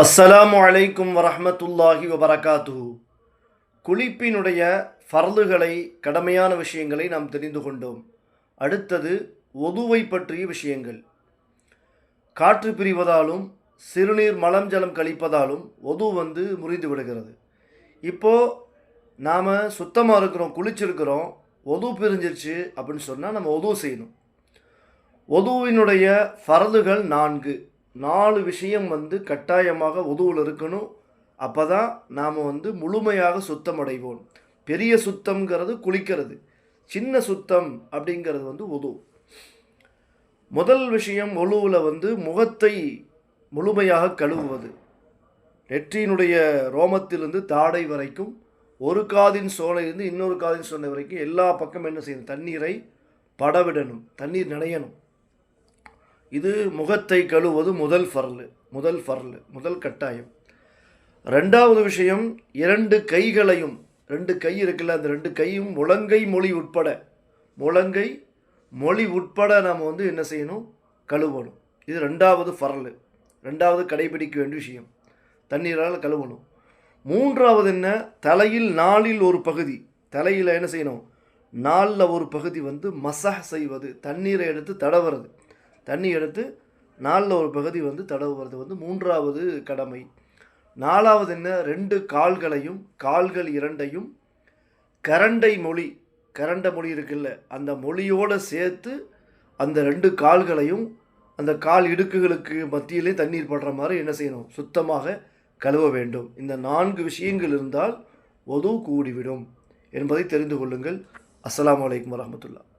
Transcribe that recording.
அஸ்ஸலாமு அலைக்கும் வரஹ்மத்துல்லாஹி வபரகாத்து குளிப்பினுடைய ஃபர்லுகளை கடமையான விஷயங்களை நாம் தெரிந்து கொண்டோம். அடுத்தது ஒதுவை பற்றிய விஷயங்கள். காற்று பிரிவதாலும் சிறுநீர் மலம் ஜலம் கழிப்பதாலும் ஒது வந்து முறிந்து விடுகிறது. இப்போது நாம் சுத்தமாக இருக்கிறோம் குளிச்சிருக்கிறோம் ஒது பிரிஞ்சிருச்சு அப்படின்னு சொன்னால் நம்ம ஒது செய்யணும். ஒதுவினுடைய ஃபர்துகள் நான்கு. நாலு விஷயம் வந்து கட்டாயமாக உதுவில் இருக்கணும். அப்போ தான் நாம் வந்து முழுமையாக சுத்தம் அடைவோம் பெரிய சுத்தம்ங்கிறது குளிக்கிறது. சின்ன சுத்தம் அப்படிங்கிறது வந்து உது முதல் விஷயம் ஒழுவில் வந்து முகத்தை முழுமையாக கழுவுவது. நெற்றியினுடைய ரோமத்திலிருந்து தாடை வரைக்கும் ஒரு காதின் சோலையிலிருந்து இன்னொரு காதின் சோலை வரைக்கும் எல்லா பக்கம் என்ன செய்யணும்? தண்ணீரை படவிடணும். தண்ணீர் நனையணும். இது முகத்தை கழுவது முதல் ஃபர்லு முதல் ஃபர்லு முதல் கட்டாயம். ரெண்டாவது விஷயம் இரண்டு கைகளையும் ரெண்டு கை இருக்குல்ல அந்த ரெண்டு கையும் முழங்கை மொழி உட்பட முழங்கை மொழி உட்பட நாம் வந்து என்ன செய்யணும்? கழுவணும். இது ரெண்டாவது ஃபர்லு ரெண்டாவது கடைபிடிக்க வேண்டிய விஷயம். தண்ணீரால் கழுவணும். மூன்றாவது என்ன? தலையில் நாளில் ஒரு பகுதி. தலையில் என்ன செய்யணும்? நாளில் ஒரு பகுதி வந்து மசாஜ் செய்வது தண்ணீரை எடுத்து தடவுறது. தண்ணி எடுத்து நாலில் ஒரு பகுதி வந்து தடவுறது வந்து மூன்றாவது கடமை. நாலாவது என்ன? ரெண்டு கால்களையும் கால்கள் இரண்டையும் கரண்டை மொழி கரண்ட மொழி இருக்குல்ல அந்த மொழியோடு சேர்த்து அந்த ரெண்டு கால்களையும் அந்த கால் இடுக்குகளுக்கு மத்தியிலே தண்ணீர் படுற மாதிரி என்ன செய்யணும்? சுத்தமாக கழுவ வேண்டும். இந்த நான்கு விஷயங்கள் இருந்தால் ஒது கூடிவிடும் என்பதை தெரிந்து கொள்ளுங்கள். அஸ்லாம் வலைக்கம் வரமத்துல்லா